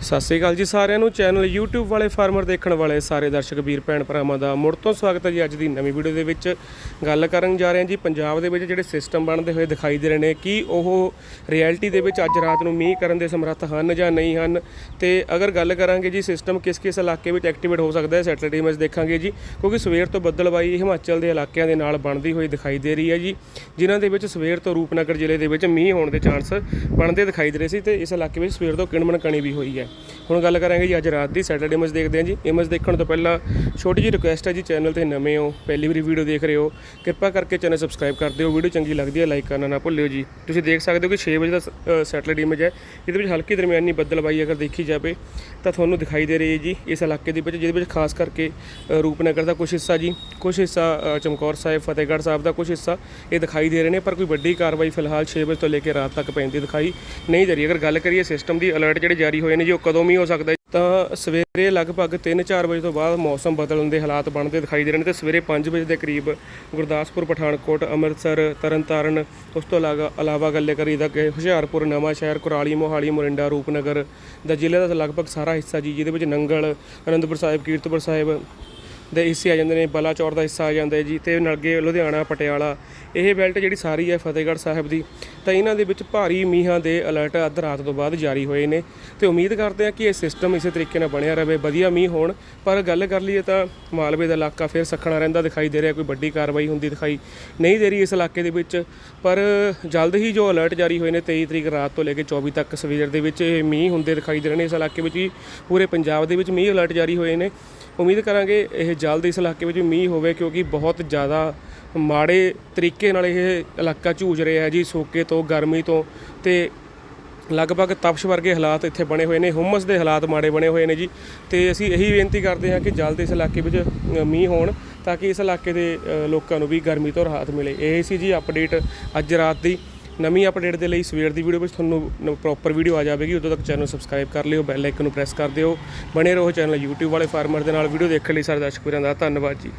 ਸਤਿ ਸ੍ਰੀ ਅਕਾਲ ਜੀ ਸਾਰਿਆਂ ਨੂੰ। ਚੈਨਲ YouTube ਵਾਲੇ ਫਾਰਮਰ ਦੇਖਣ ਵਾਲੇ ਸਾਰੇ ਦਰਸ਼ਕ, ਵੀਰ, ਭੈਣ ਭਰਾਵਾਂ ਦਾ ਮੁੜ ਤੋਂ ਸਵਾਗਤ ਹੈ ਜੀ ਅੱਜ ਦੀ ਨਵੀਂ ਵੀਡੀਓ ਦੇ ਵਿੱਚ। ਗੱਲ ਕਰਨ ਜਾ ਰਹੇ ਹਾਂ ਜੀ ਪੰਜਾਬ ਦੇ ਵਿੱਚ ਜਿਹੜੇ ਸਿਸਟਮ ਬਣਦੇ ਹੋਏ ਦਿਖਾਈ ਦੇ ਰਹੇ ਨੇ, ਕੀ ਉਹ ਰਿਐਲਿਟੀ ਦੇ ਵਿੱਚ ਅੱਜ ਰਾਤ ਨੂੰ ਮੀਂਹ ਕਰਨ ਦੇ ਸਮਰੱਥ ਹਨ ਜਾਂ ਨਹੀਂ ਹਨ? ਤੇ ਅਗਰ ਗੱਲ ਕਰਾਂਗੇ ਜੀ ਸਿਸਟਮ ਕਿਸ ਕਿਸ ਇਲਾਕੇ ਵਿੱਚ ਐਕਟੀਵੇਟ ਹੋ ਸਕਦਾ ਹੈ ਸੈਟਰਡੇ ਇਮੇਜ ਦੇਖਾਂਗੇ ਜੀ, ਕਿਉਂਕਿ ਸਵੇਰ ਤੋਂ ਬੱਦਲਬਾਈ ਹਿਮਾਚਲ ਦੇ ਇਲਾਕਿਆਂ ਦੇ ਨਾਲ ਬਣਦੀ ਹੋਈ ਦਿਖਾਈ ਦੇ ਰਹੀ ਹੈ ਜੀ, ਜਿਨ੍ਹਾਂ ਦੇ ਵਿੱਚ ਸਵੇਰ ਤੋਂ ਰੂਪਨਗਰ ਜ਼ਿਲ੍ਹੇ ਦੇ ਵਿੱਚ ਮੀਂਹ ਹੋਣ ਦੇ ਚਾਂਸ ਬਣਦੇ ਦਿਖਾਈ ਦੇ ਰਹੇ ਸੀ ਤੇ ਇਸ ਇਲਾਕੇ ਵਿੱਚ ਸਵੇਰ ਤੋਂ ਕਿਣਮਣ ਕਣੀ ਵੀ ਹੋਈ ਹੈ। ਹੁਣ ਗੱਲ ਕਰਾਂਗੇ ਜੀ ਅੱਜ ਰਾਤ ਦੀ ਸੈਟਰਡੇ ਇਮੇਜ ਦੇਖਦੇ ਹਾਂ ਜੀ। ਇਮੇਜ ਦੇਖਣ ਤੋਂ ਪਹਿਲਾਂ ਛੋਟੀ ਜਿਹੀ ਰਿਕੁਐਸਟ ਹੈ ਜੀ ਚੈਨਲ ਤੇ ਨਵੇਂ ਹੋ, ਪਹਿਲੀ ਵਾਰੀ ਵੀਡੀਓ ਦੇਖ ਰਹੇ ਹੋ, ਕਿਰਪਾ ਕਰਕੇ ਚੈਨਲ ਸਬਸਕ੍ਰਾਈਬ ਕਰ ਦਿਓ। ਵੀਡੀਓ ਚੰਗੀ ਲੱਗਦੀ ਹੈ ਲਾਈਕ ਕਰਨਾ ਨਾ ਭੁੱਲਿਓ ਜੀ। ਤੁਸੀਂ ਦੇਖ ਸਕਦੇ ਹੋ ਕਿ 6 ਵਜੇ ਦਾ ਸੈਟਰਡੇ ਇਮੇਜ ਹੈ। ਇਹਦੇ ਵਿੱਚ ਹਲਕੀ ਦਰਮਿਆਨੀ ਬੱਦਲਬਾਈ ਅਗਰ ਦੇਖੀ ਜਾਵੇ, ਤਾਂ ਤੁਹਾਨੂੰ ਦਿਖਾਈ ਦੇ ਰਹੀ ਹੈ ਜੀ, ਇਸ ਇਲਾਕੇ ਦੇ ਵਿੱਚ, ਜਿਹਦੇ ਵਿੱਚ ਖਾਸ ਕਰਕੇ ਰੂਪਨਗਰ ਦਾ ਕੁਝ ਹਿੱਸਾ ਜੀ ਕੁਝ ਹਿੱਸਾ ਚਮਕੌਰ ਸਾਹਿਬ, ਫਤਿਹਗੜ੍ਹ ਸਾਹਿਬ ਦਾ ਕੁਝ ਹਿੱਸਾ ਇਹ ਦਿਖਾਈ ਦੇ ਰਹੇ ਨੇ, ਪਰ ਕੋਈ ਵੱਡੀ ਕਾਰਵਾਈ ਫਿਲਹਾਲ 6 ਵਜੇ ਤੋਂ ਲੈ ਕੇ ਰਾਤ ਤੱਕ ਪੈਂਦੀ ਦਿਖਾਈ ਨਹੀਂ ਦੇ ਰਹੀ। ਅਗਰ ਗੱਲ ਕਰੀਏ ਸਿਸਟਮ ਦੀ ਅਲਰਟ ਜਿਹੜੇ ਜਾਰੀ ਹੋਏ ਨੇ ਜੀ, ਉਹ ਕਦੋਂ ਵੀ ਹੋ ਸਕਦਾ ਤਾਂ ਸਵੇਰੇ ਲਗਭਗ 3-4 ਵਜੇ ਤੋਂ ਬਾਅਦ ਮੌਸਮ ਬਦਲਣ ਦੇ ਹਾਲਾਤ ਬਣਦੇ ਦਿਖਾਈ ਦੇ ਰਹੇ ਨੇ ਤੇ ਸਵੇਰੇ 5 ਵਜੇ ਦੇ ਕਰੀਬ ਗੁਰਦਾਸਪੁਰ, ਪਠਾਨਕੋਟ, ਅੰਮ੍ਰਿਤਸਰ, ਤਰਨਤਾਰਨ, ਉਸ ਤੋਂ ਇਲਾਵਾ ਇਲਾਵਾ ਗੱਲ ਕਰੀਦਾ ਕਿ ਹੁਸ਼ਿਆਰਪੁਰ, ਨਵਾਂ ਸ਼ਹਿਰ, ਕੁਰਾਲੀ, ਮੋਹਾਲੀ, ਮੋਰਿੰਡਾ, ਰੂਪਨਗਰ ਦਾ ਜ਼ਿਲ੍ਹੇ ਦਾ ਲਗਭਗ ਸਾਰਾ ਹਿੱਸਾ ਜੀ, ਜਿਹਦੇ ਵਿੱਚ ਨੰਗਲ, ਅਨੰਦਪੁਰ ਸਾਹਿਬ, ਕੀਰਤਪੁਰ ਸਾਹਿਬ ਦੇ ਹਿੱਸੇ ਆ ਜਾਂਦੇ ਨੇ ਬਲਾਚੌਰ ਦਾ ਹਿੱਸਾ ਆ ਜਾਂਦਾ ਹੈ ਜੀ, ਤੇ ਨਲਗੇ ਲੁਧਿਆਣਾ, ਪਟਿਆਲਾ, ਇਹ ਬੈਲਟ ਜਿਹੜੀ ਸਾਰੀ ਹੈ ਫਤਿਹਗੜ੍ਹ ਸਾਹਿਬ ਦੀ, ਤਾਂ ਇਹਨਾਂ ਦੇ ਵਿੱਚ ਭਾਰੀ ਮੀਂਹਾਂ ਦੇ ਅਲਰਟ ਅੱਧ ਰਾਤ ਤੋਂ ਬਾਅਦ ਜਾਰੀ ਹੋਏ ਨੇ, ਤੇ ਉਮੀਦ ਕਰਦੇ ਹਾਂ ਕਿ ਇਹ ਸਿਸਟਮ ਇਸੇ ਤਰੀਕੇ ਨਾਲ ਬਣਿਆ ਰਹੇ ਵਧੀਆ ਮੀਂਹ ਹੋਣ, ਪਰ ਗੱਲ ਕਰ ਲਈਏ ਤਾਂ ਮਾਲਵੇ ਦਾ ਇਲਾਕਾ ਫਿਰ ਸਖਣਾ ਰਹਿੰਦਾ ਦਿਖਾਈ ਦੇ ਰਿਹਾ, ਕੋਈ ਵੱਡੀ ਕਾਰਵਾਈ ਹੁੰਦੀ ਦਿਖਾਈ ਨਹੀਂ ਦੇ ਰਹੀ ਇਸ ਇਲਾਕੇ ਦੇ ਵਿੱਚ, ਪਰ ਜਲਦ ਹੀ ਜੋ ਅਲਰਟ ਜਾਰੀ ਹੋਏ ਨੇ 23 ਤਰੀਕ ਰਾਤ ਤੋਂ ਲੈ ਕੇ 24 ਤੱਕ ਸਵੇਰ ਦੇ ਵਿੱਚ ਇਹ ਮੀਂਹ ਹੁੰਦੇ ਦਿਖਾਈ ਦੇ ਰਹੇ ਨੇ ਇਸ ਇਲਾਕੇ ਵਿੱਚ ਹੀ ਪੂਰੇ ਪੰਜਾਬ ਦੇ ਵਿੱਚ ਮੀਂਹ ਅਲਰਟ ਜਾਰੀ ਹੋਏ ਨੇ, ਉਮੀਦ ਕਰਾਂਗੇ ਇਹ ਜਲਦ ਇਸ ਇਲਾਕੇ ਵਿੱਚ ਮੀਂਹ ਹੋਵੇ ਕਿਉਂਕਿ ਬਹੁਤ ਜ਼ਿਆਦਾ ਮਾੜੇ ਤਰੀਕੇ ਨਾਲ ਇਹ ਇਲਾਕਾ ਝੂਝ ਰਿਹਾ ਹੈ ਜੀ, ਸੋਕੇ ਤੋਂ, ਗਰਮੀ ਤੋਂ ਤੇ ਲਗਭਗ ਤਪਸ਼ ਵਰਗੇ ਹਾਲਾਤ ਇੱਥੇ ਬਣੇ ਹੋਏ ਨੇ, ਹੁਮਸ ਦੇ ਹਾਲਾਤ ਮਾੜੇ ਬਣੇ ਹੋਏ ਨੇ ਜੀ ਤੇ ਅਸੀਂ ਇਹੀ ਬੇਨਤੀ ਕਰਦੇ ਹਾਂ ਕਿ ਜਲਦ ਇਸ ਇਲਾਕੇ ਵਿੱਚ ਮੀਂਹ ਹੋਣ ਤਾਂ ਕਿ ਇਸ ਇਲਾਕੇ ਦੇ ਲੋਕਾਂ ਨੂੰ ਵੀ ਗਰਮੀ ਤੋਂ ਰਾਹਤ ਮਿਲੇ। ਇਹ ਸੀ ਜੀ ਅਪਡੇਟ ਅੱਜ ਰਾਤ ਦੀ। ਨਵੀਂ ਅਪਡੇਟ ਦੇ ਲਈ ਸਵੇਰ ਦੀ ਵੀਡੀਓ ਵਿੱਚ ਤੁਹਾਨੂੰ ਪ੍ਰੋਪਰ ਵੀਡੀਓ ਆ ਜਾਵੇਗੀ। ਉਦੋਂ ਤੱਕ ਚੈਨਲ ਸਬਸਕ੍ਰਾਈਬ ਕਰ ਲਿਓ ਬੈਲ ਆਈਕਨ ਨੂੰ ਪ੍ਰੈਸ ਕਰ ਦਿਓ। ਬਣੇ ਰਹੋ ਚੈਨਲ YouTube ਵਾਲੇ ਫਾਰਮਰ ਦੇ ਨਾਲ। ਵੀਡੀਓ ਦੇਖਣ ਲਈ ਸਾਰੇ ਦਰਸ਼ਕ ਵੀਰਾਂ ਦਾ ਧੰਨਵਾਦ ਜੀ।